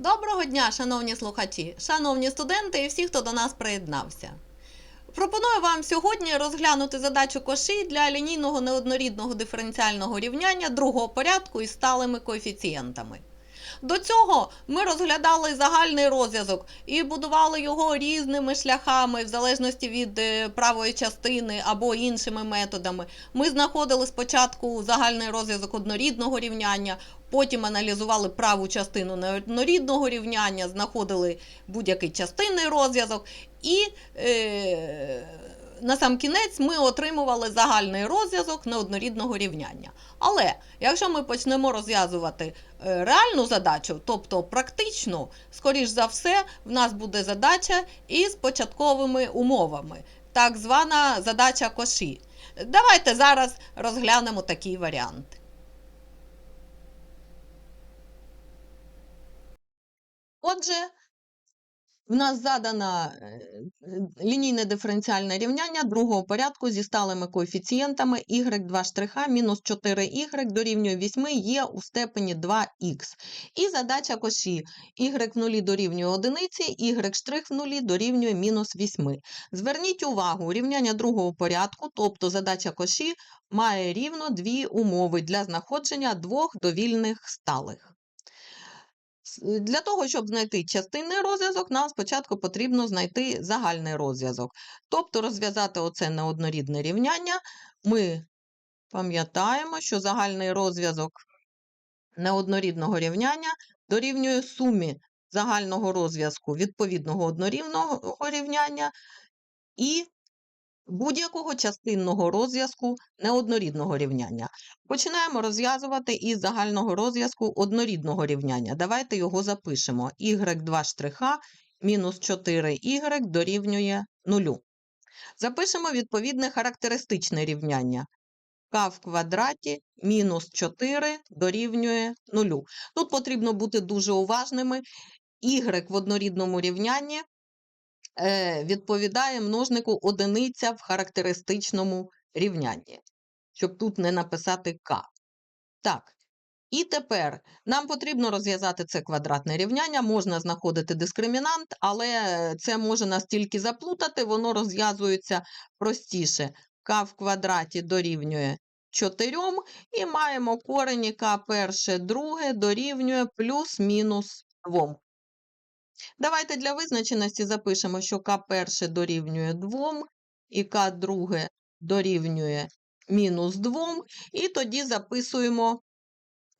Доброго дня, шановні слухачі, шановні студенти і всі, хто до нас приєднався. Пропоную вам сьогодні розглянути задачу коші для лінійного неоднорідного диференціального рівняння другого порядку із сталими коефіцієнтами. До цього ми розглядали загальний розв'язок і будували його різними шляхами, в залежності від е, правої частини або іншими методами. Ми знаходили спочатку загальний розв'язок однорідного рівняння, потім аналізували праву частину неоднорідного рівняння, знаходили будь-який частинний розв'язок, і е, на сам кінець ми отримували загальний розв'язок неоднорідного рівняння. Але якщо ми почнемо розв'язувати реальну задачу, тобто практичну, скоріш за все, в нас буде задача із початковими умовами, так звана задача коші. Давайте зараз розглянемо такий варіант. Отже, в нас задано е, е, лінійне диференціальне рівняння другого порядку зі сталими коефіцієнтами y2 штриха мінус 4y дорівнює 8 є у степені 2х. І задача коші y в нулі дорівнює 1, y в нулі дорівнює мінус 8. Зверніть увагу, рівняння другого порядку, тобто задача коші, має рівно дві умови для знаходження двох довільних сталих. С- Для того, щоб знайти частинний розв'язок, нам спочатку потрібно знайти загальний розв'язок. Тобто розв'язати оце неоднорідне рівняння. Ми пам'ятаємо, що загальний розв'язок неоднорідного рівняння дорівнює сумі загального розв'язку відповідного однорівного рівняння і будь-якого частинного розв'язку неоднорідного рівняння. Починаємо розв'язувати із загального розв'язку однорідного рівняння. Давайте його запишемо. y2 штриха мінус 4y дорівнює 0. Запишемо відповідне характеристичне рівняння. k в квадраті мінус 4 дорівнює 0. Тут потрібно бути дуже уважними. y в однорідному рівнянні відповідає множнику одиниця в характеристичному рівнянні, щоб тут не написати k. Так. І тепер нам потрібно розв'язати це квадратне рівняння, можна знаходити дискримінант, але це може нас тільки заплутати, воно розв'язується простіше. k в квадраті дорівнює 4, і маємо корені k перше, друге дорівнює плюс-мінус 2. Давайте для визначеності запишемо, що k перше дорівнює 2 і k друге дорівнює мінус 2, і тоді записуємо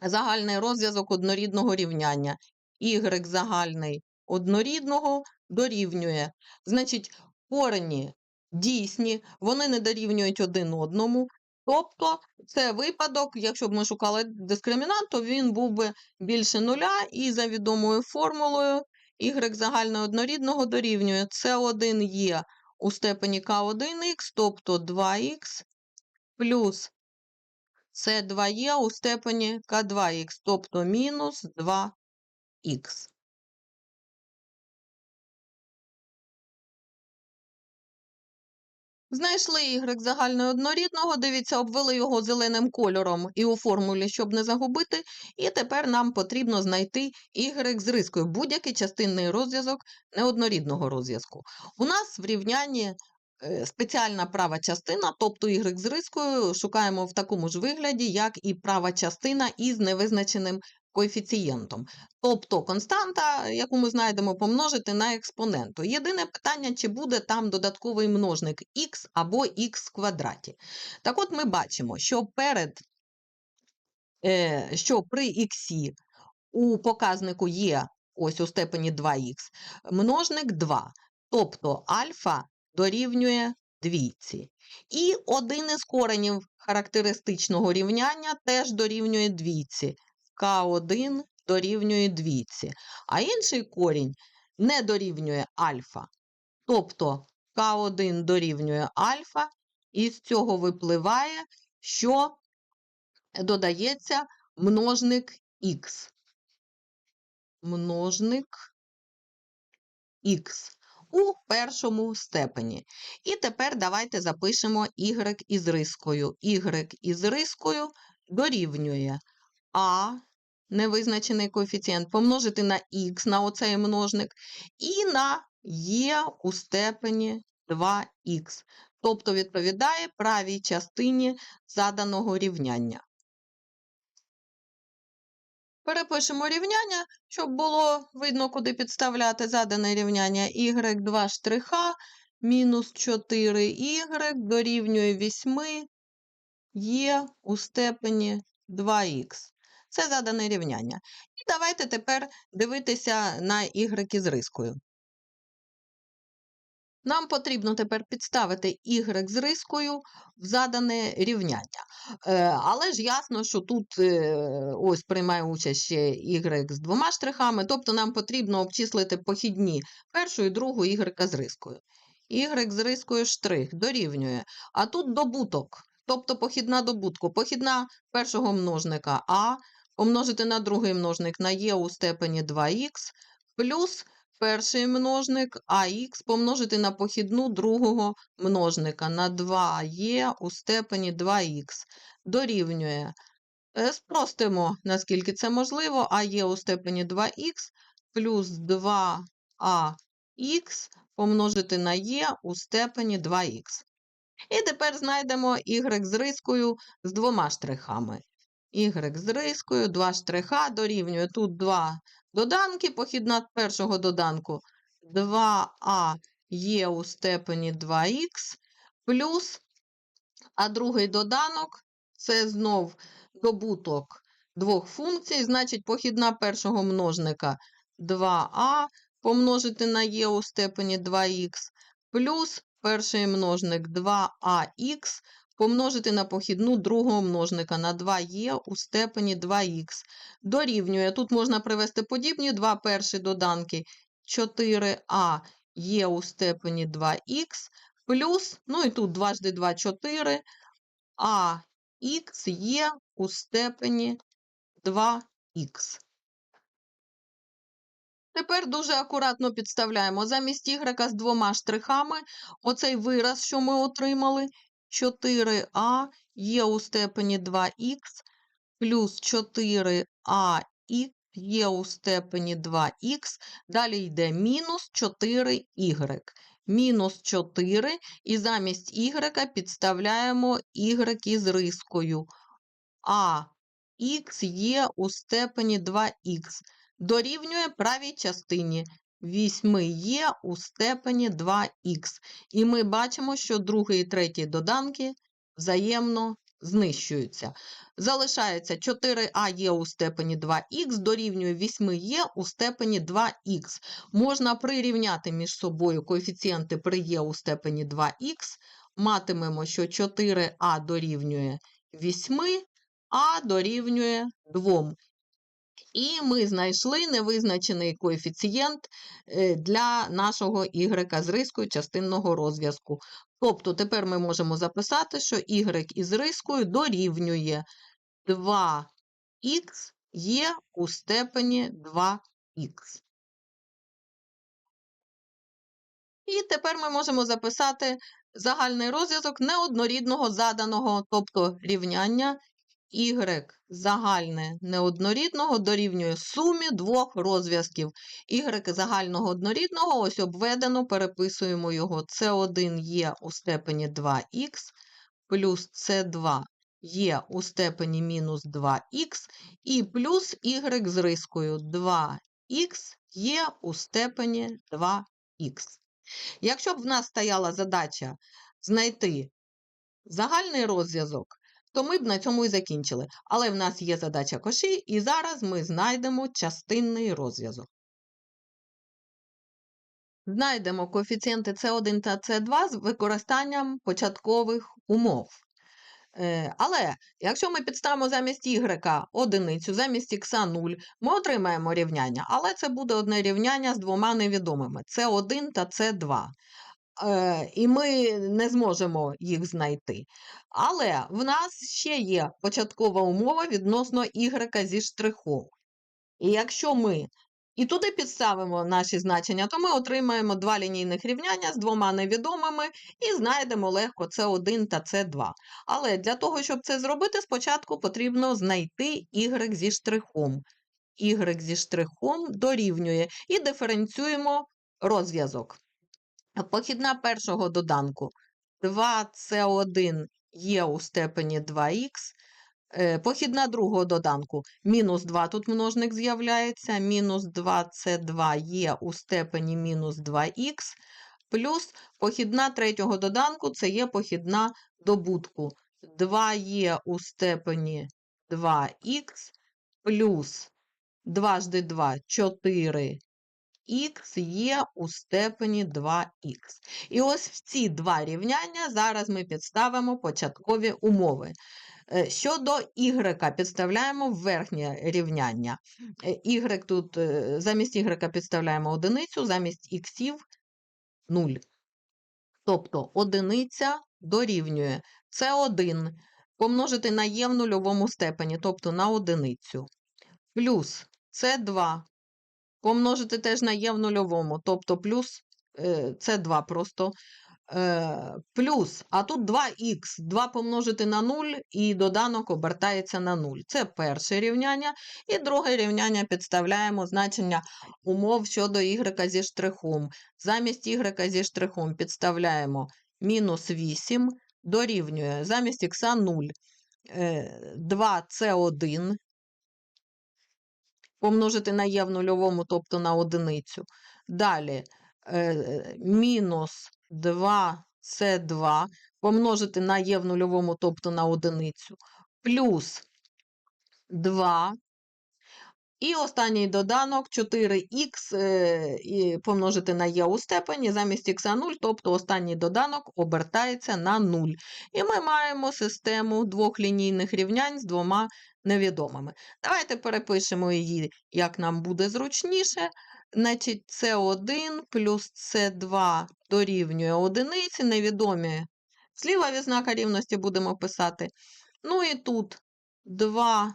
загальний розв'язок однорідного рівняння. y загальний однорідного дорівнює. Значить, корені дійсні, вони не дорівнюють один одному. Тобто, це випадок, якщо б ми шукали дискримінант, то він був би більше нуля, і за відомою формулою y загального однорідного дорівнює С1 є у степені К1х, тобто 2х, плюс С2 є у степені К2х, тобто мінус 2х. Знайшли y загального однорідного, дивіться, обвели його зеленим кольором і у формулі, щоб не загубити. І тепер нам потрібно знайти y з рискою, будь-який частинний розв'язок неоднорідного розв'язку. У нас в рівнянні е, спеціальна права частина, тобто y з рискою шукаємо в такому ж вигляді, як і права частина із невизначеним коефіцієнтом. Тобто константа, яку ми знайдемо, помножити на експоненту. Єдине питання, чи буде там додатковий множник х або х квадраті. Так от ми бачимо, що перед е, що при х у показнику є ось у степені 2х множник 2, тобто альфа дорівнює двійці. І один із коренів характеристичного рівняння теж дорівнює двійці. К1 дорівнює двійці, а інший корінь не дорівнює альфа. Тобто К1 дорівнює альфа, і з цього випливає, що додається множник х. Множник х у першому степені. І тепер давайте запишемо y із рискою. y із рискою дорівнює а невизначений коефіцієнт, помножити на х на оцей множник, і на є у степені 2х. Тобто відповідає правій частині заданого рівняння. Перепишемо рівняння, щоб було видно, куди підставляти задане рівняння. y2 штриха мінус 4y дорівнює 8 є у степені 2х. Це задане рівняння. І давайте тепер дивитися на y з рискою. Нам потрібно тепер підставити y з рискою в задане рівняння. Е, але ж ясно, що тут е, ось приймає участь ще y з двома штрихами, тобто нам потрібно обчислити похідні першу і другу y з рискою. y з рискою штрих дорівнює, а тут добуток, тобто похідна добутку. Похідна першого множника а помножити на другий множник на є у степені 2х плюс перший множник ах помножити на похідну другого множника на 2є у степені 2х дорівнює. Е, Спростимо, наскільки це можливо, а є у степені 2х плюс 2ах помножити на є у степені 2х. І тепер знайдемо y з рискою з двома штрихами. Y з рискою, 2 штриха дорівнює. Тут 2 доданки, похідна першого доданку. 2а є у степені 2х плюс, а другий доданок це знов добуток двох функцій, значить похідна першого множника 2а помножити на є у степені 2х плюс перший множник 2ах помножити на похідну другого множника на 2є у степені 2х. Дорівнює. Тут можна привести подібні два перші доданки 4а є у степені 2х плюс, ну і тут дважди 2 – 4, а х є у степені 2х. Тепер дуже акуратно підставляємо замість y з двома штрихами оцей вираз, що ми отримали, 4а є у степені 2х плюс 4а є у степені 2х, далі йде мінус 4y. Мінус 4 і замість y підставляємо y із рискою. А х є у степені 2х. Дорівнює правій частині 8 є у степені 2х. І ми бачимо, що другий і третій доданки взаємно знищуються. Залишається 4а є у степені 2х, дорівнює 8 є у степені 2х. Можна прирівняти між собою коефіцієнти при є у степені 2х. Матимемо, що 4а дорівнює 8, а дорівнює 2. І ми знайшли невизначений коефіцієнт е, для нашого y з рискою частинного розв'язку. Тобто тепер ми можемо записати, що y із рискою дорівнює 2х є у степені 2х. І тепер ми можемо записати загальний розв'язок неоднорідного заданого, тобто рівняння y загальне неоднорідного дорівнює сумі двох розв'язків. y загального однорідного ось обведено, переписуємо його. С1 є у степені 2х плюс С2 є у степені мінус 2х і плюс y з рискою 2х є у степені 2х. Якщо б в нас стояла задача знайти загальний розв'язок, то ми б на цьому і закінчили. Але в нас є задача коші, і зараз ми знайдемо частинний розв'язок. Знайдемо коефіцієнти С1 та С2 з використанням початкових умов. Е, але якщо ми підставимо замість y одиницю, замість х 0, ми отримаємо рівняння. Але це буде одне рівняння з двома невідомими С1 та С2. Е, і ми не зможемо їх знайти. Але в нас ще є початкова умова відносно y зі штрихом. І якщо ми і туди підставимо наші значення, то ми отримаємо два лінійних рівняння з двома невідомими і знайдемо легко С1 та С2. Але для того, щоб це зробити, спочатку потрібно знайти y зі штрихом. y зі штрихом дорівнює і диференціюємо розв'язок. Похідна першого доданку 2c1 є у степені 2х. Е, Похідна другого доданку мінус 2 тут множник з'являється, мінус 2c2 є у степені мінус 2х, плюс похідна третього доданку це є похідна добутку. 2 є у степені 2х, плюс 2 жди 2 4 х є у степені 2х. І ось в ці два рівняння зараз ми підставимо початкові умови. Е, Щодо y підставляємо верхнє рівняння. Е, Y тут е, замість y підставляємо одиницю, замість іксів 0. Тобто одиниця дорівнює це 1 помножити на є в нульовому степені, тобто на одиницю. Плюс це 2 помножити теж на є в нульовому, тобто плюс е, це 2 просто. Е, плюс, а тут 2х, 2 помножити на 0 і доданок обертається на 0. Це перше рівняння. І друге рівняння підставляємо значення умов щодо y зі штрихом. Замість y зі штрихом підставляємо мінус 8 дорівнює замість х 0. 2 це 1 помножити на є в нульовому, тобто на одиницю. Далі е, мінус 2 це 2 помножити на є в нульовому, тобто на одиницю, плюс 2. І останній доданок 4х е, помножити на є у степені замість х 0, тобто останній доданок обертається на 0. І ми маємо систему двох лінійних рівнянь з двома невідомими. Давайте перепишемо її, як нам буде зручніше. Значить, С1 плюс С2 дорівнює одиниці, невідомі. Зліва від знака рівності будемо писати. Ну і тут 2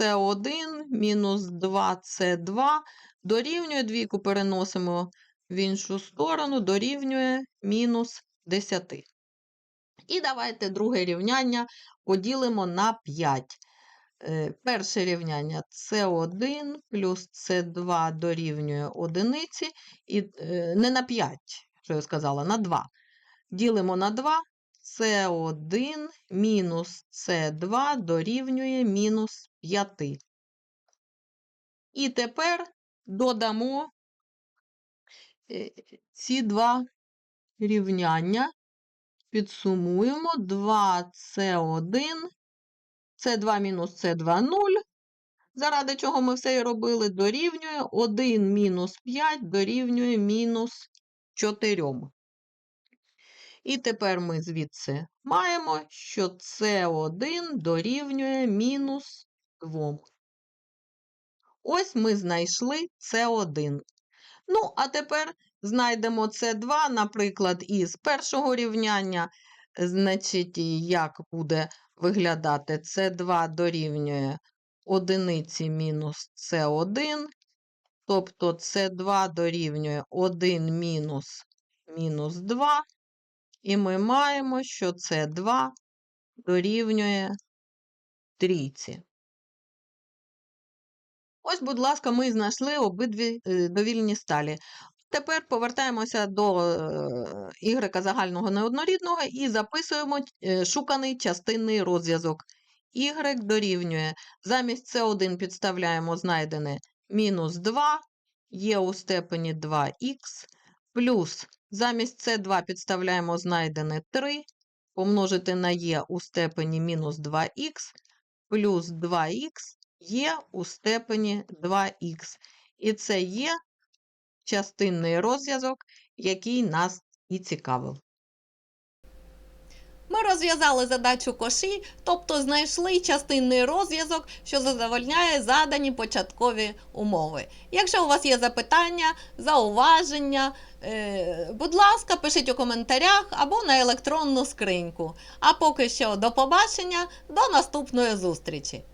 С1 мінус 2 С2 дорівнює, двійку переносимо в іншу сторону, дорівнює мінус 10. І давайте друге рівняння поділимо на 5. Е, Перше рівняння С1 плюс С2 дорівнює одиниці, і е, не на 5, що я сказала, на 2. Ділимо на 2, С1 мінус С2 дорівнює мінус 5. І тепер додамо е, ці два рівняння, підсумуємо 2С1 С2 мінус С2 0, заради чого ми все і робили, дорівнює 1 мінус 5 дорівнює мінус 4. І тепер ми звідси маємо, що С1 дорівнює мінус 2. Ось ми знайшли С1. Ну, а тепер знайдемо С2, наприклад, із першого рівняння. Значить, як буде виглядати С2 дорівнює одиниці мінус С1, тобто С2 дорівнює 1 мінус мінус 2, і ми маємо, що С2 дорівнює трійці. Ось, будь ласка, ми знайшли обидві е, довільні сталі. Тепер повертаємося до е, ігрека загального неоднорідного і записуємо е, шуканий частинний розв'язок. Y дорівнює. Замість С1 підставляємо знайдене мінус 2, є у степені 2х, плюс замість С2 підставляємо знайдене 3, помножити на є у степені мінус 2х, плюс 2х є у степені 2х. І це є частинний розв'язок, який нас і цікавив. Ми розв'язали задачу коші, тобто знайшли частинний розв'язок, що задовольняє задані початкові умови. Якщо у вас є запитання, зауваження, е, будь ласка, пишіть у коментарях або на електронну скриньку. А поки що до побачення, до наступної зустрічі!